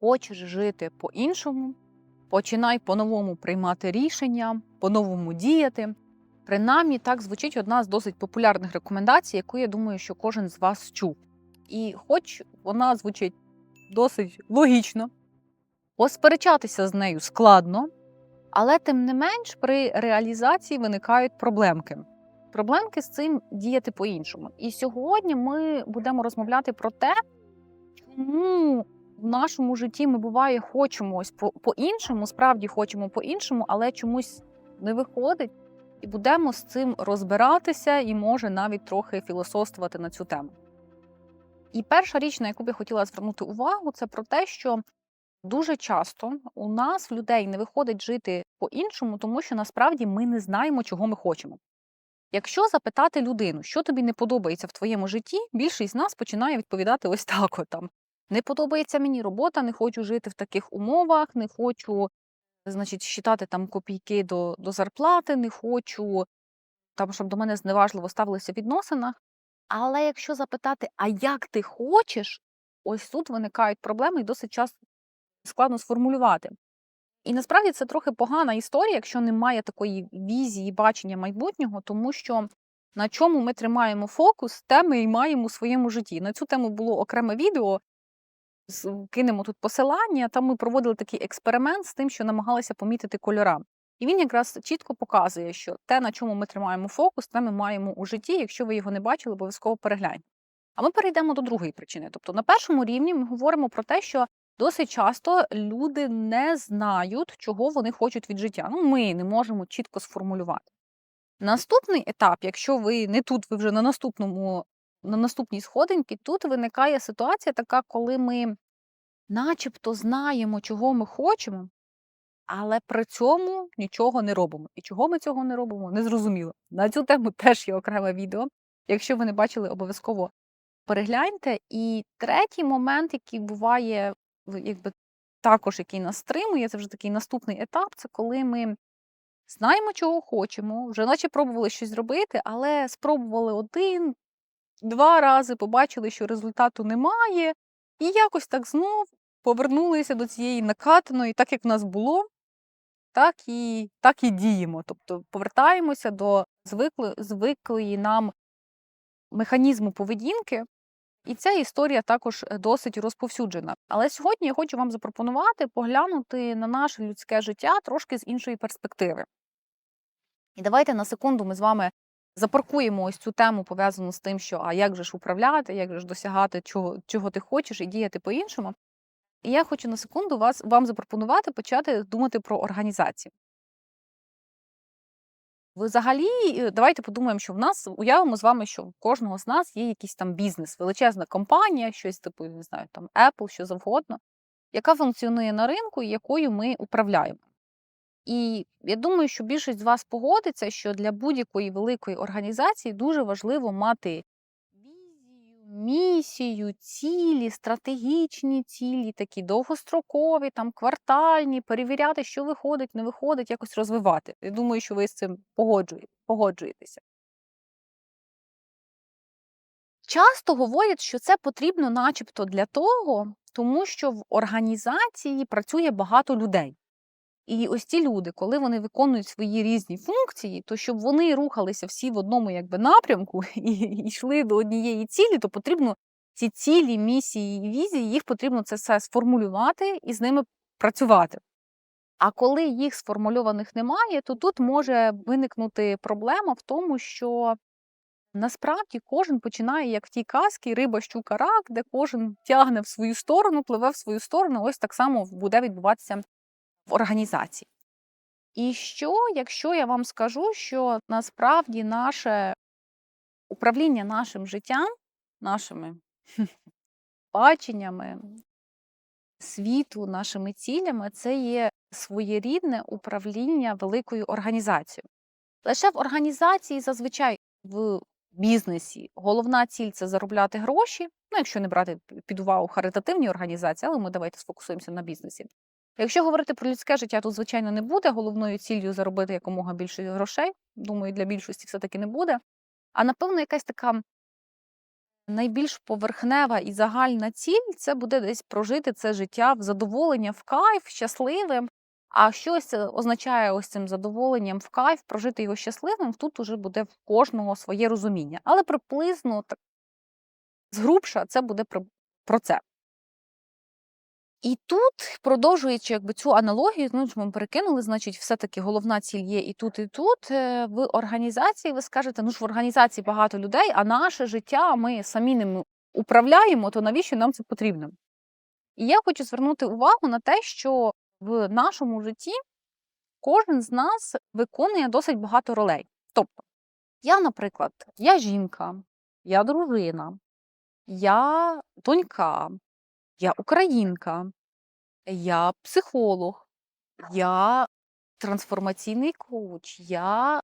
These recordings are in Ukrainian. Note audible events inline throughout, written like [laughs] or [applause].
Хочеш жити по-іншому, починай по-новому приймати рішення, по-новому діяти. Принаймні, так звучить одна з досить популярних рекомендацій, яку я думаю, що кожен з вас чув. І хоч вона звучить досить логічно, посперечатися з нею складно, але тим не менш при реалізації виникають проблемки. Проблемки з цим діяти по-іншому. І сьогодні ми будемо розмовляти про те, чому в нашому житті ми буває хочемо ось по- по-іншому, справді хочемо по-іншому, але чомусь не виходить. І будемо з цим розбиратися і може навіть трохи філософствувати на цю тему. І перша річ, на яку б я хотіла звернути увагу, це про те, що дуже часто у нас в людей не виходить жити по-іншому, тому що насправді ми не знаємо, чого ми хочемо. Якщо запитати людину, що тобі не подобається в твоєму житті, більшість з нас починає відповідати ось так: от, там не подобається мені робота, не хочу жити в таких умовах, не хочу, значить, считати там копійки до, до зарплати, не хочу там, щоб до мене зневажливо ставилися в відносинах. Але якщо запитати, а як ти хочеш, ось тут виникають проблеми і досить часто складно сформулювати. І насправді це трохи погана історія, якщо немає такої візії, бачення майбутнього, тому що на чому ми тримаємо фокус, те ми і маємо у своєму житті. На цю тему було окреме відео. Кинемо тут посилання. Там ми проводили такий експеримент з тим, що намагалися помітити кольора. І він якраз чітко показує, що те, на чому ми тримаємо фокус, те ми маємо у житті. Якщо ви його не бачили, обов'язково перегляньте. А ми перейдемо до другої причини. Тобто, на першому рівні ми говоримо про те, що досить часто люди не знають, чого вони хочуть від життя. Ну, ми не можемо чітко сформулювати. Наступний етап, якщо ви не тут, ви вже на наступному, на наступній сходинці, тут виникає ситуація така, коли ми начебто знаємо, чого ми хочемо, але при цьому нічого не робимо. І чого ми цього не робимо, незрозуміло. На цю тему теж є окреме відео. Якщо ви не бачили, обов'язково перегляньте. І третій момент, який буває, якби також який нас стримує, це вже такий наступний етап, це коли ми знаємо, чого хочемо, вже наче пробували щось зробити, але спробували один, два рази, побачили, що результату немає, і якось так знов повернулися до цієї накатаної, так як в нас було, так і, так і діємо. Тобто повертаємося до звикли, звиклої нам механізму поведінки, і ця історія також е, досить розповсюджена. Але сьогодні я хочу вам запропонувати поглянути на наше людське життя трошки з іншої перспективи. І давайте на секунду ми з вами запаркуємо ось цю тему, пов'язану з тим, що а як же ж управляти, як же ж досягати чого, чого ти хочеш і діяти по-іншому. І я хочу на секунду вас, вам запропонувати почати думати про організацію. Взагалі, е, давайте подумаємо, що в нас уявимо з вами, що в кожного з нас є якийсь там бізнес, величезна компанія, щось типу, не знаю, там Apple, що завгодно, яка функціонує на ринку і якою ми управляємо. І я думаю, що більшість з вас погодиться, що для будь-якої великої організації дуже важливо мати візію, місію, цілі, стратегічні цілі, такі довгострокові, там квартальні, перевіряти, що виходить, не виходить, якось розвивати. Я думаю, що ви з цим погоджуєтеся. Часто говорять, що це потрібно, начебто, для того, тому що в організації працює багато людей. І ось ці люди, коли вони виконують свої різні функції, то щоб вони рухалися всі в одному якби напрямку [laughs] і йшли до однієї цілі, то потрібно ці цілі, місії і візії, їх потрібно це все сформулювати і з ними працювати. А коли їх сформульованих немає, то тут може виникнути проблема в тому, що насправді кожен починає, як в тій казці, риба, щука, рак, де кожен тягне в свою сторону, пливе в свою сторону. Ось так само буде відбуватися в організації. І що, якщо я вам скажу, що насправді наше управління нашим життям, нашими баченнями світу, нашими цілями, це є своєрідне управління великою організацією. Лише в організації зазвичай в бізнесі головна ціль це заробляти гроші. Ну, якщо не брати під увагу харитативні організації, але ми давайте сфокусуємося на бізнесі. Якщо говорити про людське життя, тут, звичайно, не буде головною ціллю заробити якомога більше грошей. Думаю, для більшості все-таки не буде. А напевно, якась така найбільш поверхнева і загальна ціль це буде десь прожити це життя в задоволення, в кайф, щасливим. А щось це означає ось цим задоволенням в кайф, прожити його щасливим, тут уже буде в кожного своє розуміння. Але приблизно так згрубша це буде про це. І тут, продовжуючи якби цю аналогію, ну, ми перекинули, значить, все-таки головна ціль є і тут, і тут. е, В організації ви скажете, ну ж в організації багато людей, а наше життя ми самі ним управляємо, то навіщо нам це потрібно? І я хочу звернути увагу на те, що в нашому житті кожен з нас виконує досить багато ролей. Тобто, я, наприклад, я жінка, я дружина, я донька, я українка, я психолог, я трансформаційний коуч, я.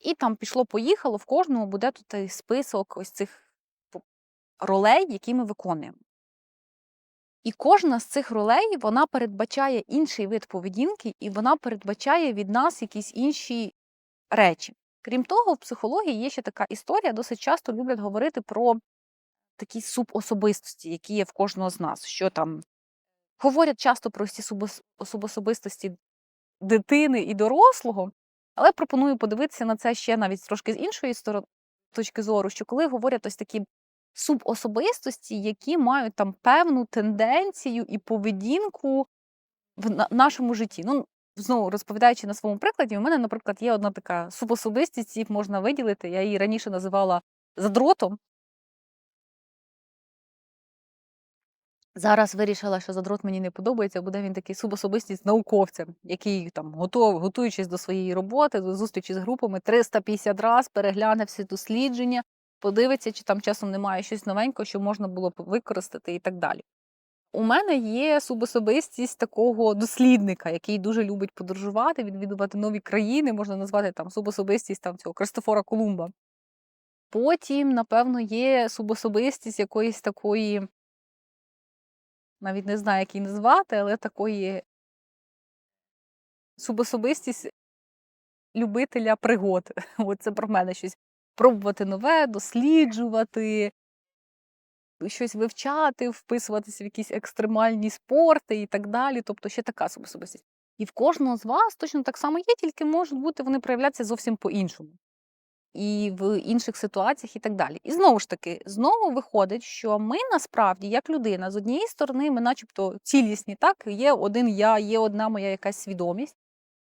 І там пішло-поїхало, в кожному буде тут список ось цих ролей, які ми виконуємо. І кожна з цих ролей вона передбачає інший вид поведінки, і вона передбачає від нас якісь інші речі. Крім того, в психології є ще така історія, досить часто люблять говорити про такі субособистості, які є в кожного з нас. Що там говорять часто про ці субос- субособистості дитини і дорослого, але пропоную подивитися на це ще навіть трошки з іншої сторони точки зору, що коли говорять ось такі субособистості, які мають там певну тенденцію і поведінку в нашому житті. Ну, знову розповідаючи на своєму прикладі, у мене, наприклад, є одна така субособистість, їх можна виділити. Я її раніше називала задротом. Зараз вирішила, що задрот мені не подобається, буде він такий субособистість науковця, який там готов, готуючись до своєї роботи, до зустрічі з групами, 350 раз перегляне всі дослідження, подивиться, чи там часом немає щось новенького, що можна було б використати і так далі. У мене є субособистість такого дослідника, який дуже любить подорожувати, відвідувати нові країни, можна назвати там субособистість там, цього Кристофора Колумба. Потім, напевно, є субособистість якоїсь такої, навіть не знаю, як її назвати, але такої субособистість любителя пригод. [laughs] От це про мене щось. Пробувати нове, досліджувати, щось вивчати, вписуватися в якісь екстремальні спорти і так далі. Тобто ще така субособистість. І в кожного з вас точно так само є, тільки можуть бути вони проявлятися зовсім по-іншому. І в інших ситуаціях, і так далі. І знову ж таки, знову виходить, що ми насправді, як людина, з однієї сторони, ми, начебто, цілісні, так, є один я, є одна моя якась свідомість.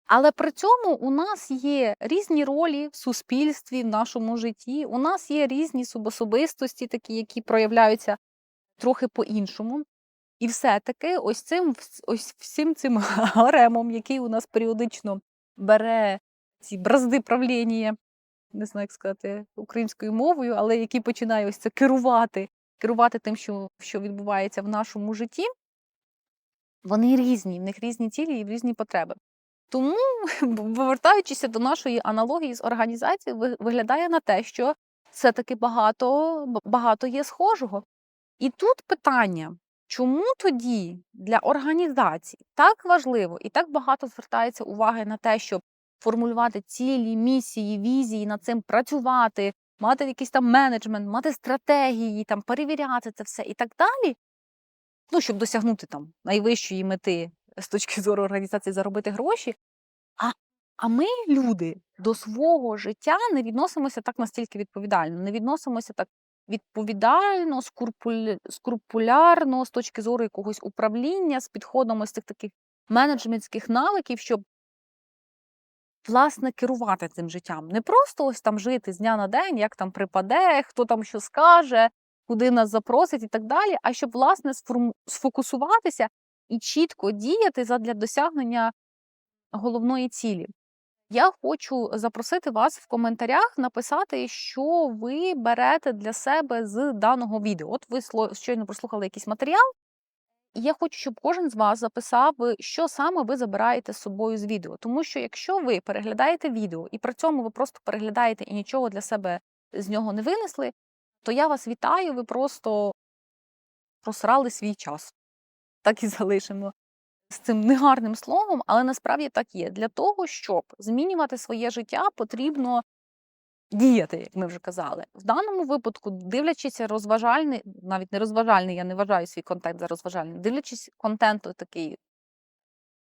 Але при цьому у нас є різні ролі в суспільстві, в нашому житті. У нас є різні субособистості, такі, які проявляються трохи по-іншому. І все-таки ось цим ось всім цим [laughs] гаремом, який у нас періодично бере ці бразди правління, не знаю, як сказати українською мовою, але який починає ось це керувати, керувати тим, що, що відбувається в нашому житті, вони різні, в них різні цілі і різні потреби. Тому, [laughs] повертаючися до нашої аналогії з організацією, виглядає на те, що все-таки багато, багато є схожого. І тут питання, чому тоді для організацій так важливо і так багато звертається уваги на те, щоб формулювати цілі, місії, візії, над цим працювати, мати якийсь там менеджмент, мати стратегії, там перевіряти це все і так далі. Ну, щоб досягнути там найвищої мети з точки зору організації заробити гроші. А, а ми, люди, до свого життя не відносимося так настільки відповідально, не відносимося так відповідально, скрупуль... скрупулярно з точки зору якогось управління, з підходом ось цих таких менеджментських навиків, щоб власне керувати цим життям. Не просто ось там жити з дня на день, як там припаде, хто там що скаже, куди нас запросить і так далі, а щоб власне сфокусуватися і чітко діяти задля досягнення головної цілі. Я хочу запросити вас в коментарях написати, що ви берете для себе з даного відео. От ви щойно прослухали якийсь матеріал, я хочу, щоб кожен з вас записав, е, що саме ви забираєте з собою з відео. Тому що якщо ви переглядаєте відео і при цьому ви просто переглядаєте і нічого для себе з нього не винесли, то я вас вітаю, ви просто просрали свій час. Так і [laughs] залишимо з цим негарним словом, але насправді так є. Для того, щоб змінювати своє життя, потрібно діяти, як ми вже казали. В даному випадку, дивлячись розважальний, навіть не розважальний, я не вважаю свій контент за розважальний, дивлячись контент такий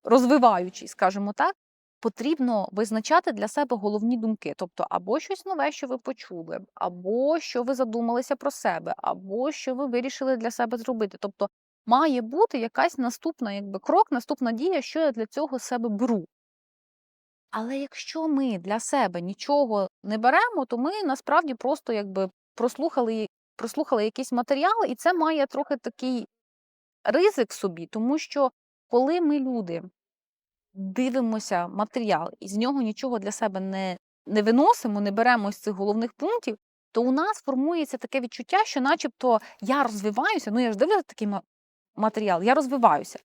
розвиваючий, скажімо так, потрібно визначати для себе головні думки. Тобто, або щось нове, що ви почули, або що ви задумалися про себе, або що ви вирішили для себе зробити. Тобто, має бути якась наступна якби, крок, наступна дія, що я для цього себе беру. Але якщо ми для себе нічого не беремо, то ми насправді просто якби прослухали, прослухали якийсь матеріал, і це має трохи такий ризик собі, тому що коли ми люди дивимося матеріал і з нього нічого для себе не, не виносимо, не беремо з цих головних пунктів, то у нас формується таке відчуття, що начебто я розвиваюся, ну я ж дивлюся такий матеріал, я розвиваюся.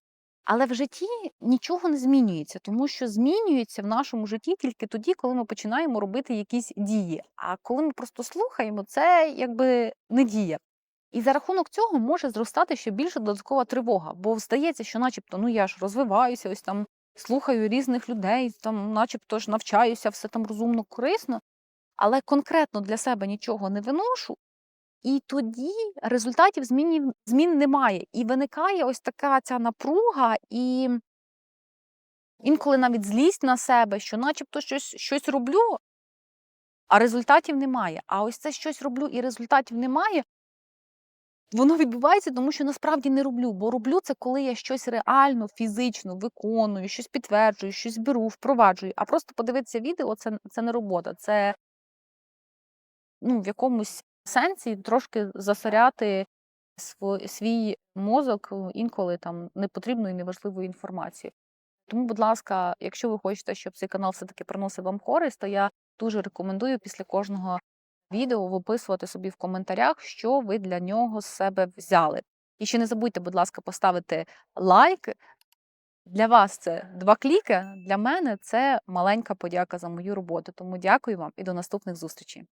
Але в житті нічого не змінюється, тому що змінюється в нашому житті тільки тоді, коли ми починаємо робити якісь дії. А коли ми просто слухаємо, це якби не дія. І за рахунок цього може зростати ще більше додаткова тривога, бо здається, що, начебто, ну я ж розвиваюся, ось там слухаю різних людей, там, начебто ж навчаюся, все там розумно, корисно, але конкретно для себе нічого не виношу. І тоді результатів змінів, змін немає. І виникає ось така ця напруга, і інколи навіть злість на себе, що начебто щось, щось роблю, а результатів немає. А ось це щось роблю і результатів немає. Воно відбувається, тому що насправді не роблю. Бо роблю це, коли я щось реально, фізично виконую, щось підтверджую, щось беру, впроваджую. А просто подивитися відео це, це не робота. Це ну, в якомусь сенсі трошки засоряти свій мозок е, інколи там непотрібною і неважливою інформацією. Тому, будь ласка, якщо ви хочете, щоб цей канал все-таки приносив вам користь, то я дуже рекомендую після кожного відео виписувати собі в коментарях, що ви для нього з себе взяли. І ще не забудьте, будь ласка, поставити лайк. Для вас це два кліки, для мене це маленька подяка за мою роботу. Тому дякую вам і до наступних зустрічей.